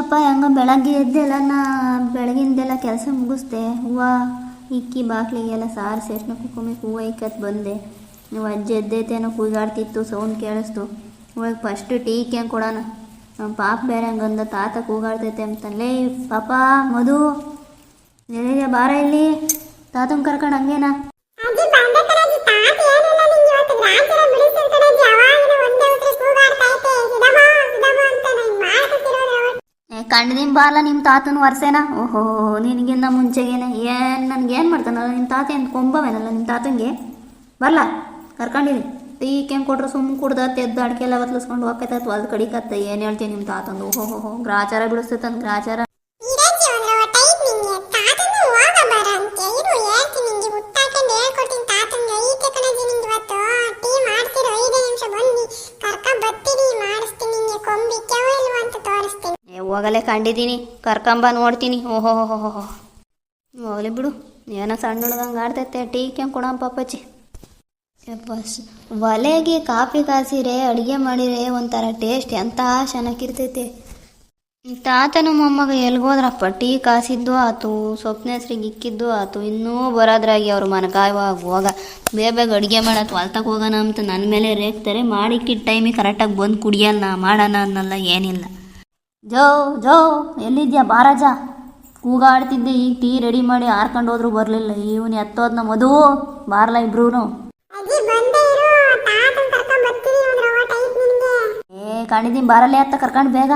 ಅಪ್ಪ ಹೆಂಗ ಬೆಳಗ್ಗೆ ಎದ್ದೆಲ್ಲ ನಾ ಬೆಳಗಿಂದೆಲ್ಲ ಕೆಲಸ ಮುಗಿಸ್ದೆ. ಹೂವು ಇಕ್ಕಿ ಬಾಗ್ಲಿಗೆಲ್ಲ ಸಾರು ಎಷ್ಟನ ಕುಕ್ಕುಮಿ ಹೂವು ಇಕ್ಕತ್ ಬಂದೆ. ನೀವು ಅಜ್ಜಿ ಎದ್ದೈತೇನೋ ಕೂಗಾಡ್ತಿತ್ತು, ಸೌಂಡ್ ಕೇಳಿಸ್ತು. ಇವಾಗ ಫಸ್ಟ್ ಟೀ ಕೇಂಗೆ ಕೊಡೋಣ ನಮ್ಮ ಪಾಪ ಬೇರೆ ಹಂಗಂದ, ತಾತ ಕೂಗಾಡ್ತೈತೆ ಅಂತಲ್ಲೇ ಪಾಪ, ಮಧು ಎಲ್ಲಿದೆ ಬಾರ ಇಲ್ಲಿ. ತಾತನ ಕರ್ಕೊಂಡು ಹಂಗೇನಾ? ಕಂಡು ಬಾರ್ಲ ನಿಮ್ಮ ತಾತನ ವರ್ಷೇನ ಓಹೋ, ನಿನಗಿನ್ನ ಮುಂಚೆಗೇನೆ ಏನು ನನಗೇನು ಮಾಡ್ತಾನಲ್ಲ ನಿಮ್ಮ ತಾತ ಏನು ಕೊಂಬವೇನಲ್ಲ ನಿಮ್ಮ ತಾತಂಗೆ? ಬರಲ್ಲ ಕರ್ಕೊಂಡಿರಿ. ಟೀ, ಕೆಂಪು ಕೊಟ್ರೆ ಸುಮ್ಮನೆ ಕುಡ್ದ ಎದ್ದು ಅಡಿಕೆ ಎಲ್ಲ ಬತ್ಲಿಸ್ಕೊಂಡು ಹೋಗ್ತೈತೆ ಅದು ಕಡಿಕತ್ತ ಏನು ಹೇಳ್ತೀನಿ ನಿಮ್ಮ ತಾತಂದು? ಓಹೋ ಗ್ರಾಚಾರ ಬಿಡಿಸ್ತೈತೆ ಗ್ರಾಚಾರ. ಹೋಗಲೇ ಕಂಡಿದ್ದೀನಿ. ಕರ್ಕೊಂಬ ನೋಡ್ತೀನಿ. ಓಹೋ ಹೋ ಹೋ ಹೋ ಹೋಗಲಿ ಬಿಡು. ಏನೋ ಸಣ್ಣ ಹುಡ್ಗಂಗೆ ಆಡ್ತೈತೆ. ಟೀ ಕೆಂಪು ಕೊಡೋಣ ಪಾಪಚ್ಚಿ ಬಸ್. ಒಲೆಗೆ ಕಾಫಿ ಕಾಸಿರೆ, ಅಡುಗೆ ಮಾಡಿರೆ ಒಂಥರ ಟೇಸ್ಟ್. ಎಂಥ ಚೆನ್ನಾಗಿರ್ತೈತೆ ತಾತನ ಮೊಮ್ಮಗ ಎಲ್ಗೋದ್ರಪ್ಪ? ಟೀ ಕಾಸಿದ್ದು ಆತು ಸೊಪ್ಪನ ಹೆಸ್ರಿಗೆ ಇಕ್ಕಿದ್ದು ಆತು. ಇನ್ನೂ ಬರೋದ್ರಾಗಿ ಅವ್ರು ಹೋಗ. ಬೇಗ ಬೇಗ ಅಡುಗೆ ಮಾಡತ್ತು ಹೊಲ್ತಕ್ಕೆ ಹೋಗೋಣ ಅಂತ ನನ್ನ ಮೇಲೆ ರೇಗ್ತಾರೆ. ಮಾಡಿಕ್ಕಿದ ಟೈಮಿಗೆ ಕರೆಕ್ಟಾಗಿ ಬಂದು ಕುಡಿಯಲ್ಲ, ಮಾಡೋಣ ಅನ್ನಲ್ಲ, ಏನಿಲ್ಲ. ಜೋ ಜೋ ಎಲ್ಲಿದ್ಯಾ ಬಾರಾಜ? ಕೂಗಾಡ್ತಿದ್ದೆ ಈಗ ಟೀ ರೆಡಿ ಮಾಡಿ ಹಾರ್ಕೊಂಡು ಹೋದ್ರು ಬರಲಿಲ್ಲ. ಇವನು ಎತ್ತೋದ್ನ ಮಧು ಬಾರ್ಲ ಇಬ್ರು ಏ ಕಾಣಿದೀನಿ ಬಾರಲ್ಲೇ ಅತ್ತ ಕರ್ಕೊಂಡು ಬೇಗ.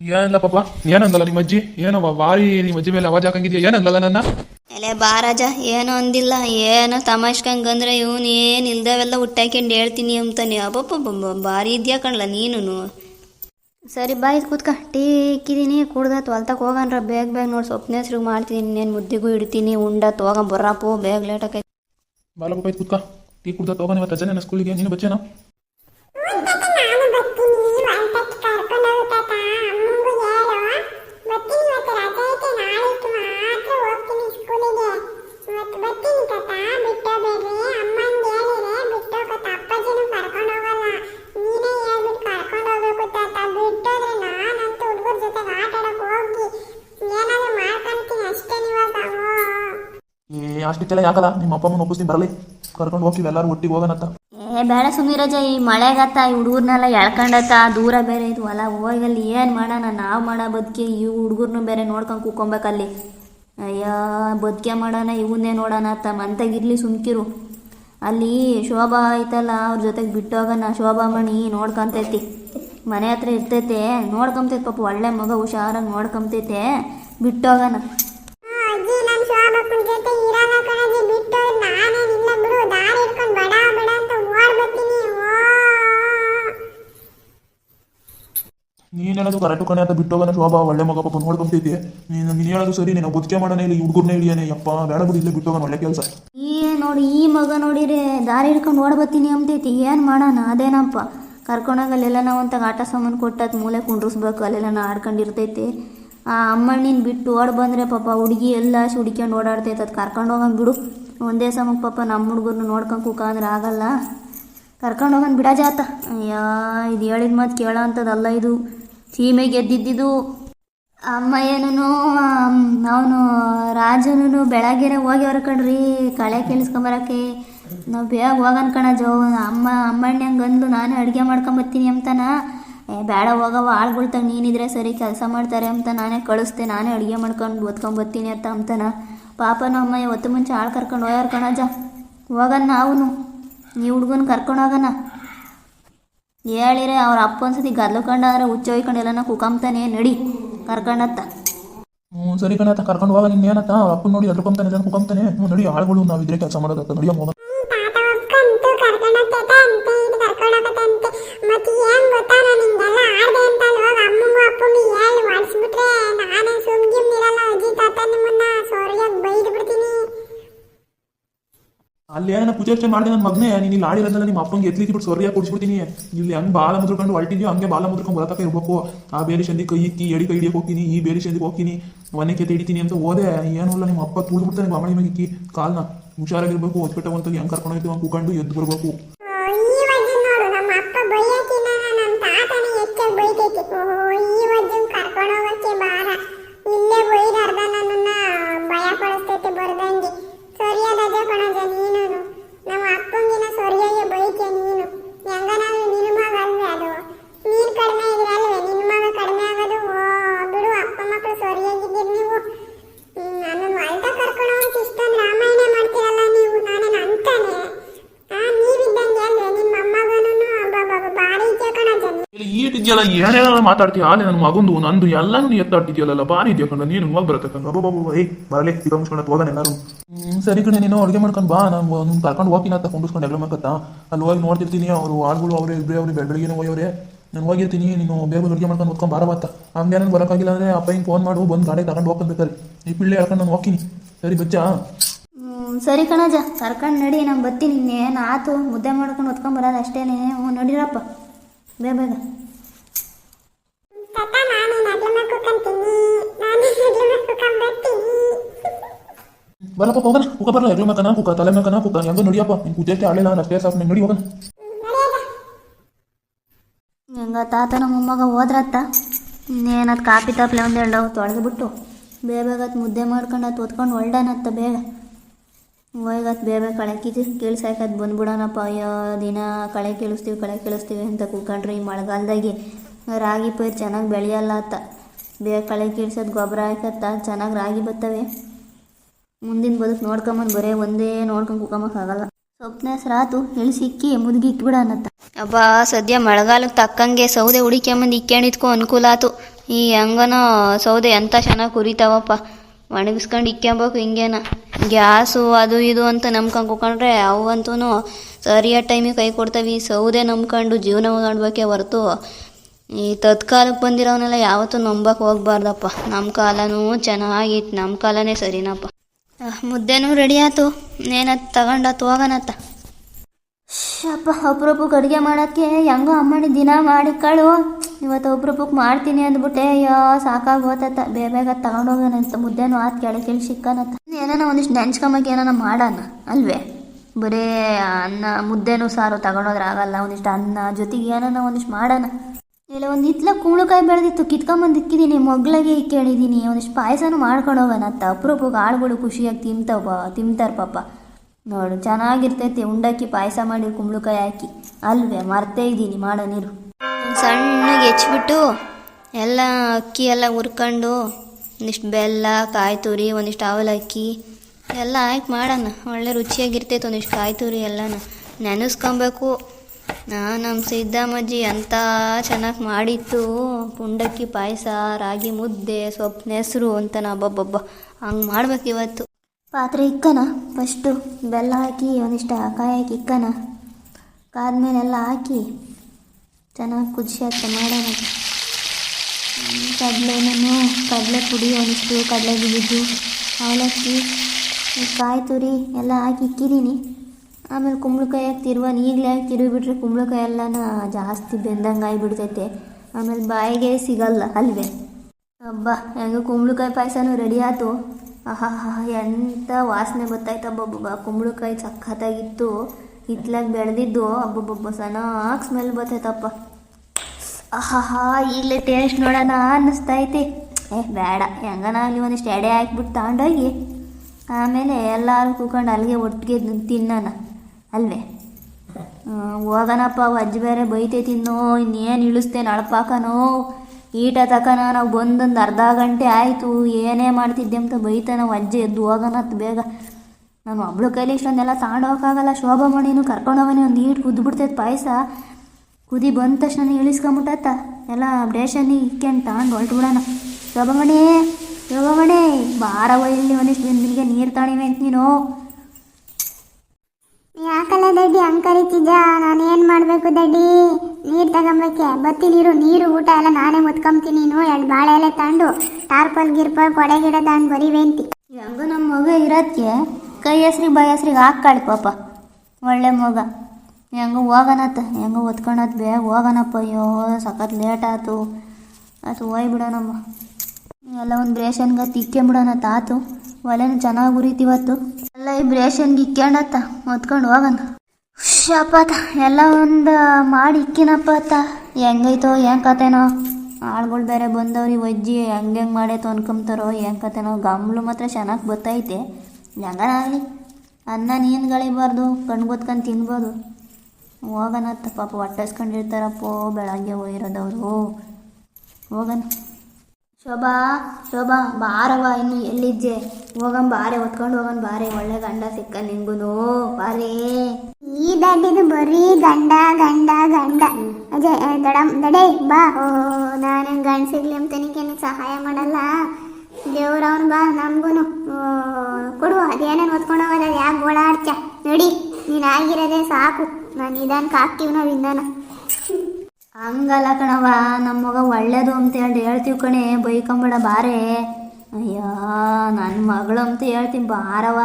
ಏನಿಲ್ಲ ಪಾಪ ಏನಂದಲ್ಲ ನಿಮ್ಮ ಅಜ್ಜಿ ಏನೋ ವಾರಿ ನಿಮ್ಮ ಅಜ್ಜಿ ಮೇಲೆ ಅವಾಜ್ ಹಾಕಂಗಿದ್ಯಾ? ಏನಂದಲ್ಲ ನನ್ನ? ಎಲೆ ಬಾರಾಜ ಏನು ಅಂದಿಲ್ಲ ಏನು ತಮಾಷ್ಕಂಗಂದ್ರೆ ಇವನು ಏನು ಇಲ್ದವೆಲ್ಲ ಹುಟ್ಟಾಕೊಂಡು ಹೇಳ್ತೀನಿ ಅಂತಾನೆ. ಅಬ್ಬಪ್ಪ ಭಾರಿ ಇದ್ಯಾ ಕಣ್ಲ ನೀನು ಸರಿ ಬಾಯ್ ಕೂತ್ಕ. ಟೀ ಇಕ್ಕಿದ್ದೀನಿ ಕುಡ್ದತ್ ಹೊಲ್ತಕ್ಕೆ ಹೋಗನ್ರ ಬೇಗ ಬೇಗ ನೋಡಿ ಸ್ವಪ್ನ ಹೆಸ್ರಿಗೆ ಮಾಡ್ತೀನಿ ಇನ್ನೇನು ಮುದ್ದಿಗೂ ಇಡ್ತೀನಿ ಉಂಡ ತೋಗ ಬರ್ರಪ್ಪು ಬೇಗ ಲೇಟ್ ಆಕೈತಿ ಬಾಲಪ್ಪ ಕೂತ್ಕ. ಟೀ ಕುಡ್ದ ತೋಗನ್ ಇವತ್ತು ಸ್ಕೂಲಿಗೆ ನೀನು ಬಚ್ಚೇನಾ ನಾನು ಬರ್ತೀನಿ ಹೊಲ್ಟಕ್ಕೆ ಕರ್ಕೊಂಡು ಹೋಗ್ತಾತ ಅಮ್ಮಂಗೂ ಹೇಳು ಬರ್ತೀನಿ ಇವತ್ತು ರಜೆ ಐತೆ ನಾಳಿದ್ದು ಮಾತ್ರ ಹೋಗ್ತೀನಿ ಸ್ಕೂಲಿಗೆ ಇವತ್ತು ಬರ್ತೀನಿ ತಾತ ಬಿಟ್ಟೋಬೇಡ್ರಿ ಅಮ್ಮಂಗೆ ಹೇಳಿರೆ ಬಿಟ್ಟೋಗತ್ತ ಅಪ್ಪಾಜಿನೂ ಕರ್ಕೊಂಡು ಹೋಗಲ್ಲ ನೀನೇ ಹೇಳ್ಬಿಟ್ಟು ಕರ್ಕೊಂಡು ಹೋಗ್ಬೇಕು ತಾತ ಬಿಟ್ಟೋದ್ರೆ ನಾನಂತೂ ಹುಡುಗರ ಜೊತೆಗೆ ಆಟ ಆಡಕ್ಕೆ ಹೋಗಿ ಏನಾದ್ರು ಮಾಡ್ಕೊಂತೀನಿ ಅಷ್ಟೇ ಇವಾಗ ಏ ಅಷ್ಟಕ್ಕೆಲ್ಲ ಯಾಕಲ್ಲ? ನಿಮ್ಮ ಅಪ್ಪ ಅಮ್ಮನ ಒಪ್ಪಿಸ್ತೀನಿ, ಬರಲಿ. ಕರ್ಕೊಂಡು ಹೋಗ್ತೀವಿ, ಎಲ್ಲರೂ ಒಟ್ಟಿಗೆ ಹೋಗೋಣಂತ. ಏ, ಬೇಡ ಸುಮೀರಜ ಈ ಮಳೆಗತ್ತ ಈ ಹುಡುಗರ್ನೆಲ್ಲ ಎಳ್ಕೊಂಡತ್ತ ದೂರ ಬೇರೆ ಇದು ಹೊಲ ಹೋಗಲ್ಲಿ ಏನು ಮಾಡೋಣ, ನಾವು ಮಾಡೋ ಬದುಕಿ ಈ ಹುಡುಗರ್ನು ಬೇರೆ ನೋಡ್ಕೊಂಡು ಕೂಕೊಂಬೇಕಲ್ಲಿ ಅಯ್ಯ, ಬದುಕೆ ಮಾಡೋಣ, ಇವನ್ನೇ ನೋಡೋಣ ಅತ್ತ ಮಂತಾಗಿರ್ಲಿ ಸುಮ್ಕಿರು. ಅಲ್ಲಿ ಶೋಭಾ ಐತಲ್ಲ, ಅವ್ರ ಜೊತೆಗೆ ಬಿಟ್ಟೋಗೋಣ ಶೋಭಾಮಣಿ ನೋಡ್ಕೊಂತೈತಿ. ಮನೆ ಹತ್ರ ಇರ್ತೈತೆ, ನೋಡ್ಕೊಂತೈತೆ, ಪಾಪ ಒಳ್ಳೆ ಮಗ ಹುಷಾರಾಗಿ ನೋಡ್ಕೊಂತೈತೆ, ಬಿಟ್ಟೋಗೋಣ ಅಜ್ಜಿ ನಮ್ ಶೋಭಕ್ಕನ ಜೊತೆ ಇರಲ್ಲ ಕಣಜ್ಜಿ ಬಿಟ್ಟು ನಾನೇನಿಲ್ಲ ಬಿಡು ದಾರಿ ಹಿಡ್ಕೊಂಡು ಬಡ ಬಡ ಅಂತ ಓಡ್ಬರ್ತೀನಿ ಓ ನೀನು ಹೇಳೋದು ಕರೆಕ್ಟ್ ಕಣೆ ಅಂತ ಬಿಟ್ಟು ಹೋಗೋಣ ಶೋಭಾ, ಒಳ್ಳೆ ಮಗ ಪಾಪ ನೋಡ್ಕೊಂತಿದ್ದೆ ನೀನು ನೀನು ಹೇಳೋದು ಸರಿ ನೀನು ಬದುಕೆ ಮಾಡೋಣ ಇಲ್ಲಿ ಹುಡುಗರ್ನೇ ಇಳಿಯಾನೆ ಯಪ್ಪ, ಬೇಡ ಬಿಡಿ ಇಲ್ಲೇ ಬಿಟ್ಟು ಹೋಗೋಣ, ಒಳ್ಳೆ ಕೆಲಸ. ಈ ನೋಡಿ, ಈ ಮಗ ನೋಡಿರಿ ದಾರಿ ಹಿಡ್ಕೊಂಡು ಓಡ್ಬತ್ತೀನಿ ಅಂತೈತಿ ಏನು ಮಾಡೋಣ? ಅದೇನಪ್ಪ? ಕರ್ಕೊಂಡಾಗಲ್ಲೆಲ್ಲ ನಾವು ಅಂತ ಆಟ ಸಾಮಾನು ಕೊಟ್ಟದ್ ಮೂಲೆ ಕುಂಡ್ರಿಸ್ಬೇಕು, ಅಲ್ಲೆಲ್ಲ ನಾ ಆಡ್ಕೊಂಡಿರ್ತೈತಿ. ಆ ಅಮ್ಮಣ್ಣಿನ ಬಿಟ್ಟು ಓಡ್ ಬಂದರೆ ಪಾಪ ಹುಡುಗಿ ಎಲ್ಲ ಹುಡ್ಕ್ಯಂಡು ಓಡಾಡ್ತೈತೆ. ಅದು ಕರ್ಕೊಂಡು ಹೋಗನ್ ಬಿಡು. ಒಂದೇ ಸಮಕ್ಕೆ ಪಾಪ ನಮ್ಮ ಹುಡುಗರ್ನ ನೋಡ್ಕೊಂಡು ಕೂಕ ಅಂದ್ರೆ ಆಗಲ್ಲ. ಕರ್ಕೊಂಡು ಹೋಗನ್ ಬಿಡ ಜಾತ. ಅಯ್ಯ, ಇದು ಹೇಳಿದ ಮಾತು ಕೇಳೋ ಅಂಥದ್ದಲ್ಲ ಇದು. ಸೀಮೆ ಗೆದ್ದಿದ್ದು ಅಮ್ಮ ಏನೂ ಅವನು ರಾಜನು ಬೆಳಗ್ಗೆನೆ ಹೋಗ್ಯವ್ರ ಕಣ್ರಿ, ಕಳೆ ಕೇಳಿಸ್ಕೊಂಬರಕ್ಕೆ. ನಾವು ಬೇಗ ಹೋಗನ್ ಕಣ ಜೋ, ಅಮ್ಮ ಅಮ್ಮಣ್ಣಂಗೆ ಅಂದು ನಾನೇ ಅಡುಗೆ ಮಾಡ್ಕೊಂಬತ್ತೀನಿ ಅಂತಾನ. ಏ, ಬೇಡ ಹೋಗವ ಆಳ್ಗಳ್ತಾಗ ನೀನಿದ್ರೆ ಸರಿ ಕೆಲಸ ಮಾಡ್ತಾರೆ ಅಂತ ನಾನೇ ಕಳಿಸ್ತೆ ನಾನೇ ಅಡುಗೆ ಮಾಡ್ಕೊಂಡು ಓದ್ಕೊಂಬರ್ತೀನಿ ಅಂತ ಅಂತಾನ. ಪಾಪನ ಅಮ್ಮ ಇವತ್ತು ಮುಂಚೆ ಆಳು ಕರ್ಕೊಂಡು ಹೋಗ್ಯಾರ ಜಾ. ಹೋಗನ್ ನಾವು ನೀ ಹುಡ್ಗನ ಕರ್ಕೊಂಡು ಹೋಗಣ ಹೇಳಿರೆ ಅವ್ರ ಅಪ್ಪ ಒಂದ್ಸತಿ ಗದ್ಲಕೊಂಡ ಅಂದ್ರೆ ಹುಚ್ಚ ಹೊಯ್ಕೊಂಡು ಎಲ್ಲನ ಕುಕಂತಾನೆ ನಡಿ ಕರ್ಕೊಂಡತ್ತ ಹ್ಞೂ ಸರಿ ಕಣ ಆತ ಕರ್ಕೊಂಡು ಹೋಗ ನಿನ್ನ ಏನತ್ತ? ಅಪ್ಪ ನೋಡಿ ಎದ್ಕೊಂತಾನೆ ಎಲ್ಲ ಕುಕೊಂತಾನೆ ಹ್ಞೂ ನಡಿ ಆಳುಗಳು ನಾವಿದ್ರೆ ಕೆಲಸ ಮಾಡೋದತ್ತ ನಡಿಯ ಹೋಗ ನಾನೇ ಸುಮ್ಗಿಮ್ನಿರಲ್ಲ ಅಜ್ಜಿ ತಾತ ನಿಮ್ಮನ್ನ ಸೊರಿಯಾಗಿ ಬೈದು ಅಲ್ಲಿ ಏನೋ ಪೂಜೆ ಮಾಡಿದೆ ನನ್ನ ಮಗನೇ, ನೀನು ಇಲ್ಲಿ ಆಡಿರೋದಲ್ಲ ನಿಮ್ಮ ಅಪ್ಪಂಗೆ ಎತ್ತಲಿ ಬಿಟ್ಟು ಸೊರಿಯಾಗಿ ಕೊಡಿಸ್ಬಿಡ್ತೀನಿ ಇಲ್ಲಿ ಹಂಗೆ ಬಾಲ ಮುದ್ರಕೊಂಡು ಹೊಲ್ಟಿದ್ಯೋ ಹಂಗೆ ಬಾಲ ಮುದ್ರಕೊಂಡು ಬರತಕ್ಕ ಇರ್ಬೇಕು ಆ ಬೇರೆ ಶಂದಿ ಕೈ ಇಕ್ಕಿ, ಎಡಿ ಕೈ ಹಿಡಿಯಕ್ಕೆ ಹೋಗ್ತೀನಿ, ಈ ಬೇರೆ ಶಂದಿಗೆ ಹೋಗ್ತೀನಿ ಮನೆ ಕೆತ್ತೆ ಹಿಡಿತೀನಿ ಅಂತ ಓದೆ. ಏನೂ ಇಲ್ಲ, ನಿಮ್ಮ ಅಪ್ಪ ತುಳಿದ್ಬಿಡ್ತಾನೆ ಬಾಮಣಿ ಮಗಿಕ್ಕಿ. ಕಾಲ್ನ ಹುಷಾರಾಗಿರ್ಬೇಕು, ಹೊತ್ಬಿಟ್ಟ ಒಂದು ಹೆಂಗೆ ಕರ್ಕೊಂಡು ಹೋಗ್ತೀವಿ, ಹಂಗೆ ಕೂಕೊಂಡು ಎದ್ದು ಬರಬೇಕು. ಇದೆಯಲ್ಲ ಏನೇನೆಲ್ಲ ಮಾತಾಡ್ತೀಯ? ಆಲೆ ನನ್ನ ಮಗೊಂದು ನಂದು ಎಲ್ಲಾನು ಎತ್ತಾಡ್ತಿದ್ಯಲ್ಲ ಬಾರಿ ಇದೆಯಾ ಕಣ್ಣ ನೀನು ಹೋಗಿ ಬರತ್ತೆ ಕಣ್ಣ. ಬಾಬು ಬಾಬು ಏಯ್ ಬರಲೇ ಈಗ ಮುಗಿಸ್ಕೊಂಡು ಹೋಗೋಣ ಎಲ್ಲರೂ ಸರಿ ಕಣೆ ನೀನು ಅಡುಗೆ ಮಾಡ್ಕೊಂಡು ಬಾ ನಾನು ನಿಮ್ಗೆ ಕರ್ಕೊಂಡು ಹೋಗ್ತೀನಿ ಅಂತ ಕುಂಡಿಸ್ಕೊಂಡು ಎಲ್ಲ ಮಾಡ್ಕತ್ತಾ ಅಲ್ಲಿ ಹೋಗಿ ನೋಡ್ತಿರ್ತೀನಿ ಅವರು ಆಳುಗಳು ಅವರೇ ಇಬ್ಬರೇ ಅವ್ರು ಬೆಳಗ್ಗೆ ಹೋಯವ್ರೆ ನಾನು ಹೋಗಿರ್ತೀನಿ ನೀನು ಬೇಗ ಅಡುಗೆ ಮಾಡ್ಕೊಂಡು ಹೊತ್ಕೊಂಡು ಬಾರ ಬತ್ತ ಹಂಗೆ ನಾನು ಬರೋಕ್ಕಾಗಿಲ್ಲ ಅಂದರೆ ಅಪ್ಪ ಹಿಂಗೆ ಫೋನ್ ಮಾಡು ಬಂದು ಗಾಡಿ ತಗೊಂಡು ಹೋಗ್ಬೇಕಾರೆ ಈ ಪಿಳ್ಳೆ ಹೇಳ್ಕೊಂಡು ನಾನು ಹೋಗ್ತೀನಿ. ಸರಿ ಬಚ್ಚಾ? ಸರಿ ಕಣಜ ಕರ್ಕೊಂಡು ನಡಿ ನಾನು ಬರ್ತೀನಿ ಇನ್ನೇನು ಆತು? ಮುದ್ದೆ ಮಾಡ್ಕೊಂಡು ಹೊತ್ಕೊಂಬರೋದು ಅಷ್ಟೇನೆ. ಹ್ಞೂ ನಡೀರಪ್ಪ. ಬೇಗ ಬೇಗ. ತಾತ ನಾನು ನಡ್ಲು ಮಾಡ್ಕೊಂತೀನಿ ನಾನು ನಡ್ಲು ಮಾಡ್ಕೊಂಡ್ಬರ್ತೀನಿ ಬರಪ್ಪ ಹೋಗೋಣ. ಕುಕ್ಕ ಬರಲ್ಲ ಎಗ್ಲು ಮಕ್ಕನ ಕುಕ್ಕ ತಲೆ ಮಕ್ಕನ ಕುಕ್ಕ ಹೆಂಗೋ ನಡಿಯಪ್ಪ. ನೀನು ಕೂತೈತೆ ಆಡಲಿಲ್ಲ ನಾನು ಅಷ್ಟೇ ಸಾಕು ನಡಿ ಹೋಗೋಣ. ಹೆಂಗ ನಮ್ಮ ಮೊಮ್ಮಗ ಹೋದ್ರತ್ತ? ಇನ್ನೇನದು ಕಾಪಿ ತಪ್ಲೆ ಒಂದು ಎರಡು ತೊಳೆದು ಬಿಟ್ಟು ಬೇಗ ಬೇಗ ಅತ್ ಮುದ್ದೆ ಮಾಡ್ಕೊಂಡು ಅದು ಒತ್ಕೊಂಡು ಹೊಲ್ಡನತ್ತ ಬೇಗ. ಹೋಗತ್ ಬೇಗ ಬೇಗ ಕಳೆ ಕೀಚಿ ಕೇಳಿಸಾಕತ್ ಬಂದ್ಬಿಡೋಣಪ್ಪ. ಅಯ್ಯೋ ದಿನ ಕಳೆ ಕೇಳಿಸ್ತೀವಿ ಕಳೆ ಕೇಳಿಸ್ತೀವಿ ಅಂತ ಕೂಕೊಂಡ್ರೆ ಈ ಮಳೆಗಾಲದಾಗೆ ರಾಗಿ ಪೈರು ಚೆನ್ನಾಗಿ ಬೆಳೆಯಲ್ಲ ಅತ್ತ. ಬೇಗ ಕಳೆ ಕೀಳ್ಸೋದು ಗೊಬ್ಬರ ಹಾಕತ್ತ, ಚೆನ್ನಾಗಿ ರಾಗಿ ಬರ್ತವೆ ಮುಂದಿನ ಬದುಕು ನೋಡ್ಕೊಂಬಂದು ಬರೇ ಒಂದೇ ನೋಡ್ಕೊಂಡು ಕೂಕೊಂಬಕ್ಕಾಗಲ್ಲ ಸೊಪ್ಪನ ಸ್ರಾತು ಎಳಿ ಸಿಕ್ಕಿ ಮುದುಗಿ ಇಟ್ಬಿಡನತ್ತ ಅಬ್ಬ, ಸದ್ಯ ಮಳೆಗಾಲಕ್ಕೆ ತಕ್ಕಂಗೆ ಸೌದೆ ಹುಡಿಕೊಂಬಂದು ಇಕ್ಕೊಂಡಿದ್ಕೋ ಅನುಕೂಲ ಆತು ಈ ಹೆಂಗನೋ ಸೌದೆ ಎಂಥ ಚೆನ್ನಾಗಿ ಕುರಿತಾವಪ್ಪ. ಒಣಗಿಸ್ಕೊಂಡು ಇಕ್ಕೊಂಬೇಕು ಹಿಂಗೇನ. ಗ್ಯಾಸು ಅದು ಇದು ಅಂತ ನಂಬ್ಕೊಂಡು ಕೂಕೊಂಡ್ರೆ ಅವಂತೂ ಸರಿಯಾದ ಟೈಮಿಗೆ ಕೈ ಕೊಡ್ತವೆ. ಸೌದೆ ನಂಬ್ಕೊಂಡು ಜೀವನ ಮಾಡ್ಬೇಕೆ ಹೊರ್ತು. ಈ ತತ್ಕಾಲಕ್ಕೆ ಬಂದಿರೋನೆಲ್ಲ ಯಾವತ್ತೂ ನಂಬಕ್ಕೆ ಹೋಗ್ಬಾರ್ದಪ್ಪ. ನಮ್ಮ ಕಾಲನೂ ಚೆನ್ನಾಗಿತ್ತು ನಮ್ಮ ಕಾಲನೇ ಸರಿನಪ್ಪ. ಮುದ್ದೆನೂ ರೆಡಿ ಆಯ್ತು ನೇನತ್ ತಗೊಂಡತ್ ಹೋಗೋಣತ್ತ ಅಪ್ಪ ಅಪ್ರೂಪಕ್ಕೆ ಅಡುಗೆ ಮಾಡೋಕ್ಕೆ ಹೆಂಗೋ ಅಮ್ಮನಿ ದಿನ ಮಾಡಿ ಕಳು ಇವತ್ತು ಒಬ್ರೊಬ್ಬಕ್ಕೆ ಮಾಡ್ತೀನಿ ಅಂದ್ಬಿಟ್ಟೆ, ಅಯ್ಯೋ ಸಾಕಾಗಿ ಹೋತತ್ತ ಬೇಗ ಬೇಗ ತಗೊಂಡೋಗೋಣಂತ ಮುದ್ದೆನೂ ಆತ್ ಕೆಳಗೆ ಕೇಳಿ ಸಿಕ್ಕನತ್ತ. ಏನಾನ ಒಂದಿಷ್ಟು ನೆಂಚ್ಕೊಂಬಕ್ಕೆ ಏನಾನ ಮಾಡೋಣ, ಅಲ್ವೇ? ಬರೀ ಅನ್ನ, ಮುದ್ದೆನೂ ಸಾರು ತಗೊಂಡೋದ್ರೆ ಆಗಲ್ಲ. ಒಂದಿಷ್ಟು ಅನ್ನ ಜೊತೆಗೆ ಏನಾನ ಒಂದಿಷ್ಟು ಮಾಡೋಣ. ಇಲ್ಲ ಒಂದು ಇತ್ಲ ಕುಂಬಳಕಾಯಿ ಬೆಳೆದಿತ್ತು, ಕಿತ್ಕೊಂಬಂದು ಇಕ್ಕಿದ್ದೀನಿ ಮೊಗ್ಲಾಗೆ ಕೇಳಿದ್ದೀನಿ ಒಂದಿಷ್ಟು ಪಾಯಸನೂ ಮಾಡ್ಕೊಂಡು ಹೋಗೋಣತ್ತ ಅಪ್ರೂಪಕ್ಕೆ ಆಳುಗಳು ಖುಷಿಯಾಗಿ ತಿಂತಾವ ತಿಂತಾರೆ ಪಾಪ. ನೋಡು, ಚೆನ್ನಾಗಿರ್ತೈತಿ, ಉಂಡಕ್ಕಿ ಪಾಯಸ ಮಾಡಿ ಕುಂಬಳಕಾಯಿ ಹಾಕಿ. ಅಲ್ವೇ, ಮರ್ತೇ ಇದ್ದೀನಿ, ಮಾಡೋ ನೀರು. ಸಣ್ಣಗೆ ಹೆಚ್ಚಿಬಿಟ್ಟು ಎಲ್ಲ ಅಕ್ಕಿ ಎಲ್ಲ ಹುರ್ಕೊಂಡು, ಒಂದಿಷ್ಟು ಬೆಲ್ಲ ಕಾಯಿ ತುರಿ ಒಂದಿಷ್ಟು ಅವಲಕ್ಕಿ ಎಲ್ಲ ಹಾಕಿ ಮಾಡೋಣ. ಒಳ್ಳೆ ರುಚಿಯಾಗಿರ್ತೈತೆ ಒಂದಿಷ್ಟು ಕಾಯಿ ತುರಿ ಎಲ್ಲನ. ನೆನೆಸ್ಕೊಬೇಕು. ನಮ್ಮ ಸಿದ್ದಮ್ಮಜ್ಜಿ ಅಂತ ಚೆನ್ನಾಗಿ ಮಾಡಿತ್ತು. ಪುಂಡಕ್ಕಿ ಪಾಯಸ, ರಾಗಿ ಮುದ್ದೆ ಸೊಪ್ಪು ಹೆಸರು ಅಂತ ನಬ್ಬಬ್ಬಬ್ಬ ಹಂಗೆ ಮಾಡ್ಬೇಕು ಇವತ್ತು. ಪಾತ್ರೆ ಇಕ್ಕನ? ಫಸ್ಟು ಬೆಲ್ಲ ಹಾಕಿ, ಒಂದಿಷ್ಟು ಕಾಯಿ ಹಾಕಿ ಇಕ್ಕನ? ಕಾದ್ಮೇಲೆಲ್ಲ ಹಾಕಿ. ಚೆನ್ನಾಗಿ ಕುದಿಸಿ ಹಾಕ್ತ ಮಾಡೋಣ. ಕಡಲೆನೂ, ಕಡಲೆ ಪುಡಿ ಒಂದಿಷ್ಟು, ಕಡಲೆ ಬೀಜದ್ದು ಅವಲಕ್ಕಿ ಕಾಯಿ ತುರಿ ಎಲ್ಲ ಹಾಕಿ ಇಕ್ಕಿದ್ದೀನಿ ಆಮೇಲೆ ಕುಂಬಳಕಾಯಿ ಹಾಕಿ ತಿರುವನ್, ಈಗಲೇ ಹಾಕಿ ತಿರುಗಿಬಿಟ್ರೆ ಕುಂಬಳಕಾಯಿ ಎಲ್ಲನ ಜಾಸ್ತಿ ಬೆಂದಂಗೆ ಆಗಿಬಿಡ್ತೈತೆ. ಆಮೇಲೆ ಬಾಯಿಗೆ ಸಿಗಲ್ಲ ಅಲ್ವೇ. ಹಬ್ಬ ಹೆಂಗೆ ಕುಂಬಳಕಾಯಿ ಪಾಯಸನೂ ರೆಡಿ ಆಯ್ತು. ಆಹಾ ಎಂಥ ವಾಸನೆ ಗೊತ್ತಾಯ್ತಬ್ಬಬ್ಬ ಕುಂಬಳಕಾಯಿ ಸಖತ್ತಾಗಿತ್ತು ಹಿತ್ಲಾಗಿ ಬೆಳೆದಿದ್ದು, ಅಬ್ಬಬ್ಬಬ್ಬ ಚೆನ್ನಾಗಿ ಸ್ಮೆಲ್ ಬರ್ತೈತಪ್ಪ. ಆಹಾಹಾ, ಇಲ್ಲೇ ಟೇಸ್ಟ್ ನೋಡೋಣ ಅನ್ನಿಸ್ತೈತಿ ಏ, ಬೇಡ, ಹೆಂಗನ ಅಲ್ಲಿ ಒಂದಿಷ್ಟು ಎಡೆ ಹಾಕ್ಬಿಟ್ಟು ತಗೊಂಡೋಗಿ ಆಮೇಲೆ ಎಲ್ಲರೂ ಕೂಕೊಂಡು ಅಲ್ಲಿಗೆ ಒಟ್ಟಿಗೆ ತಿನ್ನೋಣ. ಅಲ್ವೇ? ಹೋಗನಪ್ಪ ಅಜ್ಜಿ ಬೇರೆ ಬೈತೆ ತಿನ್ನೋ ಇನ್ನೇನು ಇಳಿಸ್ತೇನೆ ನಳಪಾಕನೋ? ಈಟ ತಕನ ನಾವು ಬಂದೊಂದು ಅರ್ಧ ಗಂಟೆ ಆಯಿತು, ಏನೇ ಮಾಡ್ತಿದ್ದೆ ಅಂತ ಬೈತ ನಾವು ಅಜ್ಜಿ ಎದ್ದು ಹೋಗೋಣತ್ ಬೇಗ. ನಾನು ಒಬ್ಳು ಕೈಲಿ ಇಷ್ಟೊಂದೆಲ್ಲ ತಗೊಂಡು ಹೋಗೋಕ್ಕಾಗಲ್ಲ ಶೋಭಾಮಣಿನೂ ಕರ್ಕೊಂಡು ಹೋಗೋಣ ಒಂದು ಈಟ್ ಕುದ್ಬಿಡ್ತೈತೆ ಪಾಯಸ. ಕುದಿ ಬಂದ ತಕ್ಷಣ ಇಳಿಸ್ಕೊಂಬಿಟ್ಟತ್ತ. ಎಲ್ಲ ಬ್ರೇಷನ್ನಿಗೆ ಇಕ್ಕೊಂಡು ತಗೊಂಡು ಹೊರಟುಬಿಡೋಣ ಶೋಭಮಣಿ ಶೋಭಮಣಿ ಬಾರವ ಇಲ್ಲಿ ಒಂದಿಷ್ಟು ನಿನಗೆ ನೀರು ತಾಣಿವೆ ಅಂತ ನೀನು. ಯಾಕಲ್ಲ ದಡ್ಡಿ? ಹಂಗ್ ಕರಿತಿದ್ದ ನಾನು ಏನು ಮಾಡಬೇಕು ದಡ್ಡಿ? ನೀರು ತಗೊಂಬೇಕೆ ಬತ್ತಿ ನೀರು ನೀರು, ಊಟ ಎಲ್ಲ ನಾನೇ ಮುತ್ಕೊಂತೀನಿ ನೀನು. ಎರಡು ಬಾಳೆ ಎಲೆ ತಗೊಂಡು ಟಾರ್ಪಲ್ ಗಿರ್ಪಲ್, ಕೊಡೆ ಗಿಡ ತಗೊಂಡು ಬರೀವೇಂತಿ ಹೆಂಗು ನಮ್ಮ ಮಗ ಇರೋದಕ್ಕೆ ಕೈ ಹೆಸ್ರಿಗೆ, ಬಾಯಿ ಹೆಸ್ರಿಗೆ ಹಾಕ್ಕಾಳಿ ಪಾಪ. ಒಳ್ಳೆ ಮಗ. ಹೆಂಗ ಹೋಗೋಣತ್ತ ಹೆಂಗ ಒತ್ಕೊಳತ್ ಬೇಗ ಹೋಗೋಣಪ್ಪ ಅಯ್ಯೋ, ಸಖತ್ ಲೇಟ್ ಆಯ್ತು ಆಯ್ತು ಹೋಯ್ಬಿಡೋಣಮ್ಮ ಎಲ್ಲ ಒಂದು ಬ್ರೇಷನ್ಗೆ ತಿಕ್ಕೊಂಬಿಡೋಣ ತಾತು. ಒಲೆನೂ ಚೆನ್ನಾಗಿ ಉರಿತಿವತ್ತು. ಎಲ್ಲ ವೈಬ್ರೇಷನ್ಗೆ ಇಕ್ಕೊಂಡತ್ತ ಹೊತ್ಕೊಂಡು ಹೋಗಣ. ಶಪಥ ಎಲ್ಲ ಒಂದು ಮಾಡಿ ಇಕ್ಕಿನಪ್ಪ ಅತ್ತ. ಹೆಂಗೈತೋ ಹೆಂಗೆ ಕತೆನೋ. ಆಳ್ಗಳು ಬೇರೆ ಬಂದವ್ರಿ ಒಜ್ಜಿ ಹೆಂಗೆ ಹೆಂಗೆ ಮಾಡೈತೋ ಅನ್ಕೊಂತಾರೋ ಹೆಂಗ್ ಕತೆನೋ. ಗಮ್ಲು ಮಾತ್ರ ಚೆನ್ನಾಗಿ ಬತ್ತೈತೆ. ಹೆಂಗನಾಗಲಿ ಅನ್ನ ನೀನು ಗಳಿಬಾರ್ದು ಕಣ್ಣು ಗೊತ್ಕೊಂಡು ತಿನ್ಬೋದು. ಹೋಗನತ್ತ ಪಾಪ ಹೊಟ್ಟೆಸ್ಕೊಂಡಿರ್ತಾರಪ್ಪೋ, ಬೆಳಗ್ಗೆ ಹೋಗಿರೋದವರು. ಹೋಗಣ. ಶೋಭಾ ಶೋಭಾ ಬಾರವ ಇನ್ನು ಎಲ್ಲಿದ್ದೆ? ಹೋಗಂ ಬಾರೆ, ಹೊತ್ಕೊಂಡು ಹೋಗನ್ ಬಾರೆ, ಒಳ್ಳೆ ಗಂಡ ಸಿಕ್ಕ ನಿಂಗುನು, ಬಾರೆ. ಈ ದಂಡಿನ ಬರೀ ಗಂಡ ಗಂಡ ಗಂಡ. ಅಜಯ್ ದಡ, ದಡೆ, ಬಾ. ಓ ನಾನು ಗಂಡ ಸಿಗ್ಲಿ ಅಂತ ನಿನಗೆ ಸಹಾಯ ಮಾಡಲ್ಲ? ದೇವ್ರವನ್ ಬಾ, ನಮ್ಗುನು. ಕೊಡು, ಅದೇನೇನು ಹೊತ್ಕೊಂಡು ಹೋಗೋದ ಯಾಕೆ ಗೋಳಾಡ್ಚ ನೋಡಿ, ನೀನು ಆಗಿರೋದೇ ಸಾಕು. ನಾನು ನಿಧಾನಕ್ಕೆ ಹಾಕ್ತೀವಿ ನಾವು ಇಂದಾನ ಹಂಗಲ್ಲ ಕಣವ ನಮ್ಮ ಮಗ ಒಳ್ಳೇದು ಅಂತ ಹೇಳಿ ಹೇಳ್ತೀವಿ ಕಣೆ, ಬೈಕೊಂಬೇಡ ಬಾರೆ. ಅಯ್ಯೋ ನನ್ನ ಮಗಳು ಅಂತ ಹೇಳ್ತೀನಿ ಬಾರವ